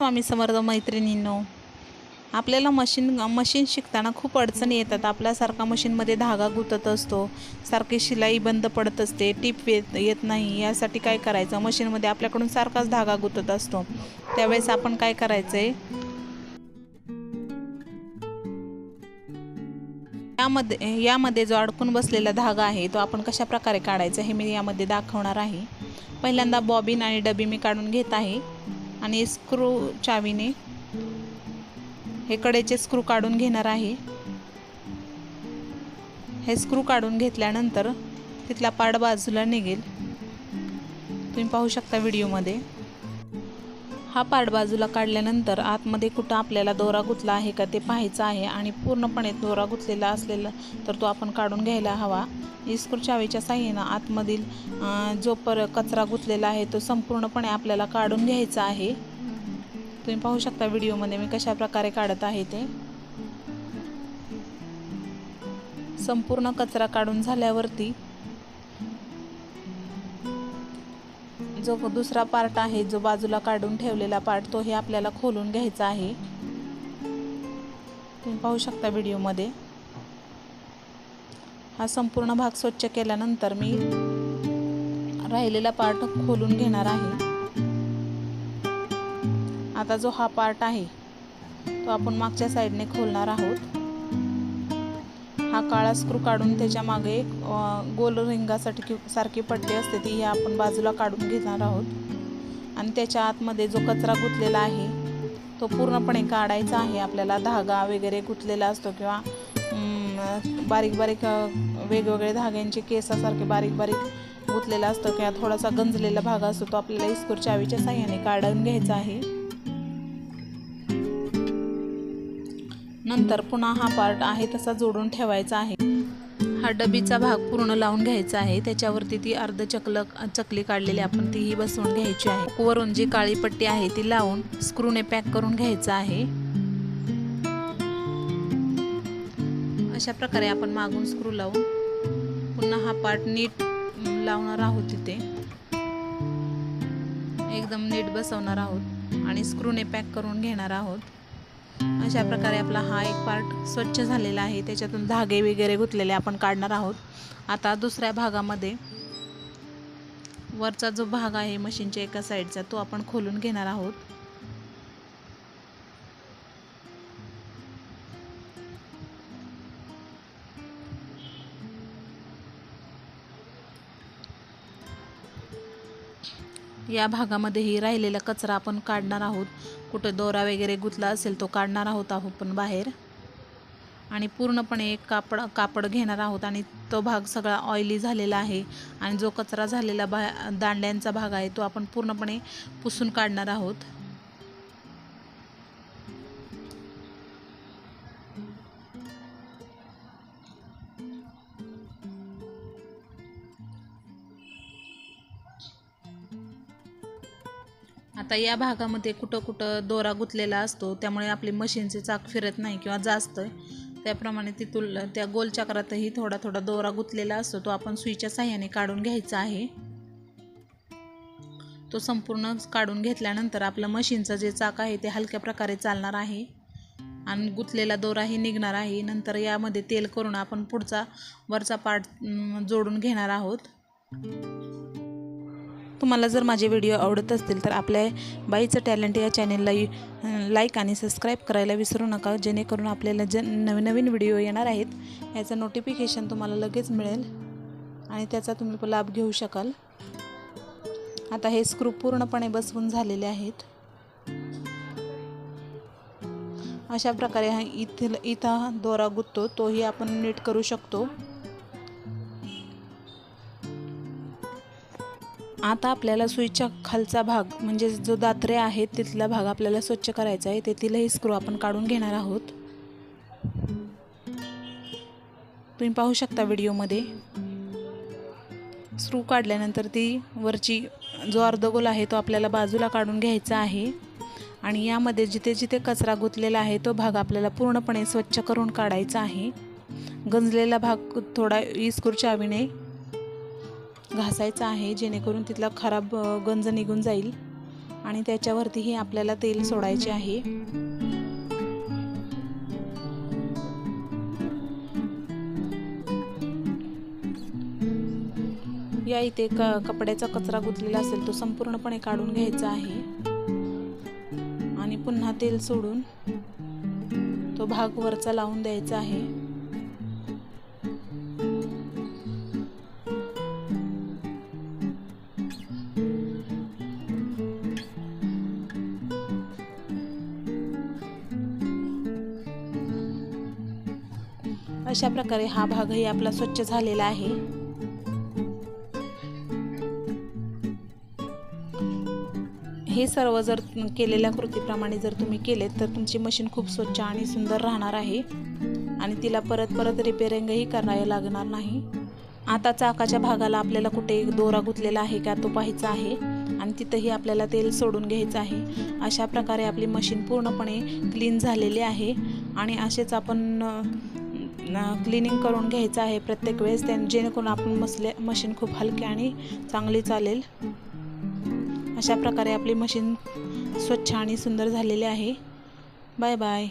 स्वामी समर्थ मैत्रिणींनो आपल्याला machine machine शिकताना खूप अडचणी येतात. आपल्यासारखा मशीनमध्ये धागा गुंतत असतो सारखी शिलाई बंद पडत असते टीप येत येत नाही यासाठी काय करायचं? मशीनमध्ये आपल्याकडून सारखाच धागा गुंतत असतो. त्यावेळेस आपण काय करायचं आहे यामध्ये यामध्ये जो अडकून बसलेला धागा आहे तो आपण कशा प्रकारे काढायचा हे मी यामध्ये दाखवणार आहे. पहिल्यांदा बॉबिन आणि डबी मी काढून घेत आहे. आणि स्क्रू चावीने हे कडेचे स्क्रू काढून घेणार आहे. हे स्क्रू काढून घेतल्यानंतर तिथला पाड बाजूला निघेल. तुम्ही पाहू शकता व्हिडिओमध्ये. हा पार्ट बाजूला काढल्यानंतर आतमध्ये कुठं आपल्याला दोरा गुतला आहे का ते पाहायचं आहे आणि पूर्णपणे दोरा गुतलेला असलेला तर तो आपण काढून घ्यायला हवा. इस्क्रू चावीच्या साह्यानं आतमधील जो पर कचरा गुतलेला आहे तो संपूर्णपणे आपल्याला काढून घ्यायचा आहे. तुम्ही पाहू शकता व्हिडिओमध्ये मी कशा प्रकारे काढत आहे ते. संपूर्ण कचरा काढून झाल्यावरती जो दुसरा पार्ट आहे जो बाजूला काढून ठेवलेला पार्ट तो हे आपल्याला खोलून घ्यायचा आहे. तुम्ही पाहू शकता व्हिडिओमध्ये हा संपूर्ण भाग स्वच्छ केल्यानंतर मी राहिलेला पार्ट खोलून घेणार आहे. आता जो हा पार्ट आहे तो आपण मागच्या साईडने खोलणार आहोत. हा काळा स्क्रू काढून त्याच्यामागे एक गोल रिंगासाठी सारखी पट्टी असते ती आपण बाजूला काढून घेणार आहोत. आणि त्याच्या आतमध्ये जो कचरा गुंतलेला आहे तो पूर्णपणे काढायचा आहे. आपल्याला धागा वगैरे गुंतलेला असतो किंवा बारीक बारीक वेगवेगळे धाग्यांचे केसासारखे बारीक बारीक गुंतलेला असतो किंवा थोडासा गंजलेला भाग असतो तो आपल्याला इस्कूर चावीच्या साह्याने काढून घ्यायचा आहे. नंतर पुन्हा हा पार्ट आहे तसा जोडून ठेवायचा आहे. हा डबीचा भाग पूर्ण लावून घ्यायचा आहे. त्याच्यावरती ती अर्ध चकल चकली काढलेली आपण तीही बसवून घ्यायची आहे. वरून जी काळी पट्टी आहे ती लावून स्क्रूने पॅक करून घ्यायचा आहे. अशा प्रकारे आपण मागून स्क्रू लावून पुन्हा हा पार्ट नीट लावणार आहोत तिथे एकदम नीट बसवणार आहोत आणि स्क्रूने पॅक करून घेणार आहोत. अशा प्रकारे आपला हा एक पार्ट स्वच्छ झालेला आहे. त्याच्यातून धागे वगैरे गुंतलेले आपण काढणार आहोत. आता दुसऱ्या भागामध्ये वरचा जो भाग आहे मशीनच्या एका साईडचा तो आपण खोलून घेणार आहोत. या भागामध्येही राहिलेला कचरा आपण काढणार आहोत. कुठं दोरा वगैरे गुतला असेल तो काढणार आहोत आपण बाहेर. आणि पूर्णपणे एक कापड कापड घेणार आहोत आणि तो भाग सगळा ऑइली झालेला आहे. आणि जो कचरा झालेला बा दांड्यांचा भाग आहे तो आपण पूर्णपणे पुसून काढणार आहोत. आता या भागामध्ये कुठं कुठं दोरा गुंतलेला असतो त्यामुळे आपली मशीनचे चाक फिरत नाही किंवा जास्त. त्याप्रमाणे तिथून त्या गोल चक्रातही थोडा थोडा दोरा गुंतलेला असतो तो आपण सुईच्या साह्याने काढून घ्यायचा आहे. तो संपूर्ण काढून घेतल्यानंतर आपलं मशीनचं जे चाक आहे ते हलक्या प्रकारे चालणार आहे. आणि गुंतलेला दोराही निघणार आहे. नंतर यामध्ये तेल करून आपण पुढचा वरचा पार्ट जोडून घेणार आहोत. तुम्हाला जर माझे व्हिडिओ आवडत असतील तर आपल्या बाईचं टॅलेंट या चॅनेलला लाईक आणि सबस्क्राईब करायला विसरू नका जेणेकरून आपल्याला जे नवीन नवीन व्हिडिओ येणार आहेत याचं नोटिफिकेशन तुम्हाला लगेच मिळेल आणि त्याचा तुम्ही लाभ घेऊ शकाल. आता हे स्क्रू पूर्णपणे बसवून झालेले आहेत. अशा प्रकारे हा इथे इथं दोरा गुंततो तोही आपण नीट करू शकतो. आता आपल्याला सुईच्या खालचा भाग म्हणजे जो दात्रे आहेत तिथला भाग आपल्याला स्वच्छ करायचा आहे. तेथीलही स्क्रू आपण काढून घेणार आहोत. तुम्ही पाहू शकता व्हिडिओमध्ये. स्क्रू काढल्यानंतर ती वरची जो अर्धगोल आहे तो आपल्याला बाजूला काढून घ्यायचा आहे. आणि यामध्ये जिथे जिथे कचरा गुंतलेला आहे तो भाग आपल्याला पूर्णपणे स्वच्छ करून काढायचा आहे. गंजलेला भाग थोडा इस्कूर चावीने घासायचा आहे जेणेकरून तिथला खराब गंज निघून जाईल आणि त्याच्यावरतीही आपल्याला तेल सोडायचे आहे. या इथे क कपड्याचा कचरा गुंतलेला असेल तो संपूर्णपणे काढून घ्यायचा आहे. आणि पुन्हा तेल सोडून तो भाग वरचा लावून द्यायचा आहे. अशा प्रकारे हा भागही आपला स्वच्छ झालेला आहे. हे सर्व जर केलेल्या कृतीप्रमाणे जर तुम्ही केलेत तर तुमची मशीन खूप स्वच्छ आणि सुंदर राहणार आहे. आणि तिला परत परत रिपेअरिंगही करावे लागणार नाही. आता चाकाच्या भागाला आपल्याला कुठे दोरा गुंतलेला आहे का तो पाहायचा आहे. आणि तिथंही आपल्याला तेल सोडून घ्यायचं आहे. अशा प्रकारे आपली मशीन पूर्णपणे क्लीन झालेली आहे. आणि असेच आपण क्लिनिंग करून घ्यायचं आहे प्रत्येक वेळेस. त्या जेणेकरून आपण मसले मशीन खूप हलकी आणि चांगली चालेल. अशा प्रकारे आपली मशीन स्वच्छ आणि सुंदर झालेली आहे. Bye bye